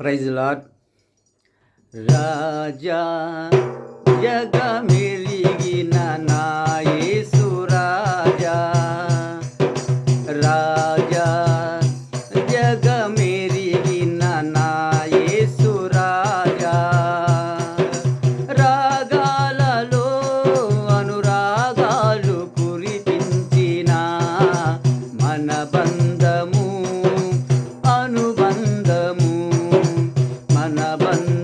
Praise lord రాజా జగమెరిగిన मन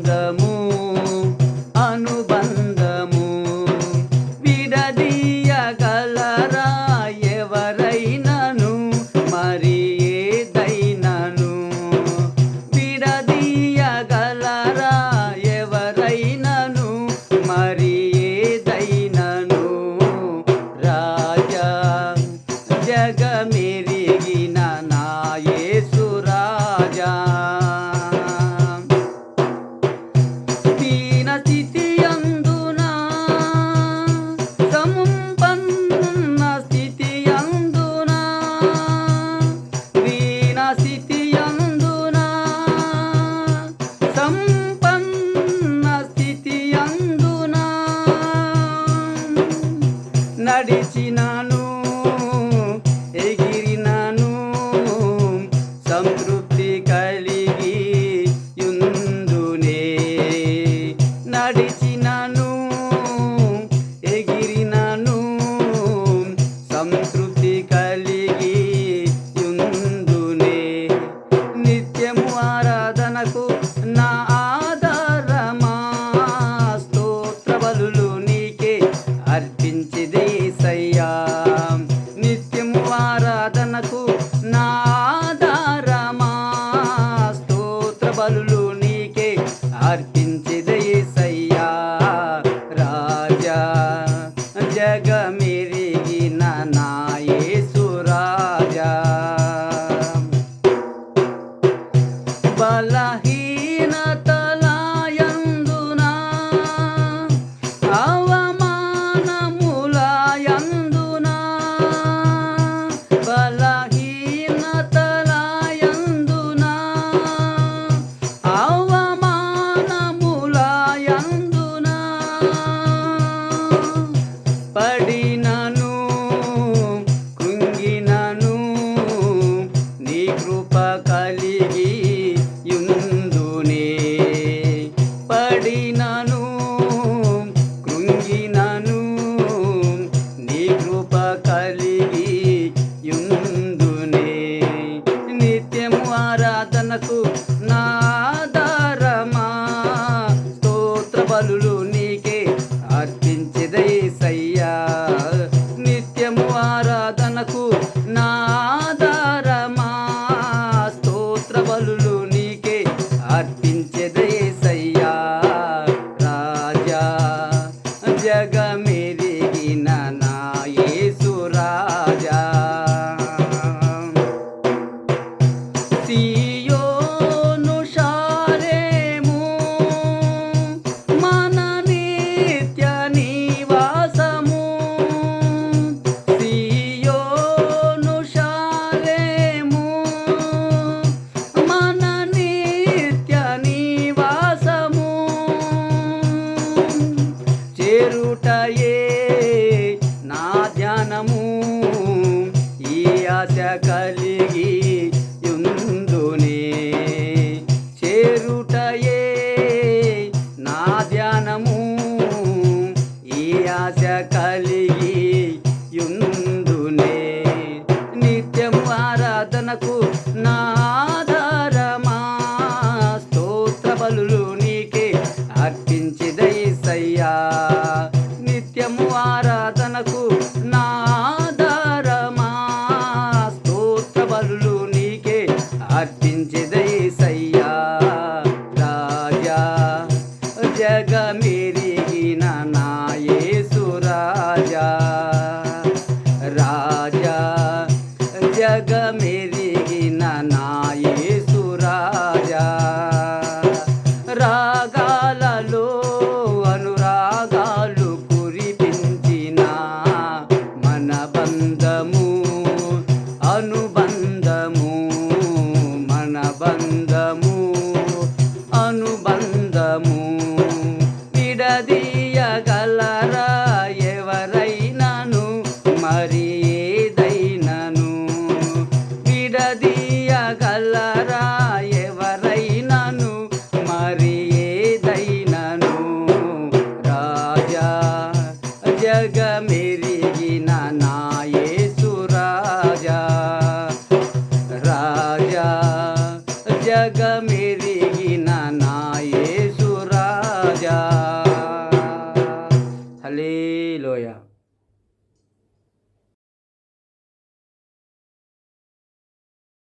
তোরা ఆశ కలిగి యుందునే చేరుటయే నా ధ్యానము ఈ ఆశ కలిగి యుందునే నిత్యము ఆరాధనకు నా ఆధారమా? స్తోత్ర బలులు నీకే అర్పించ I've been जग मेरी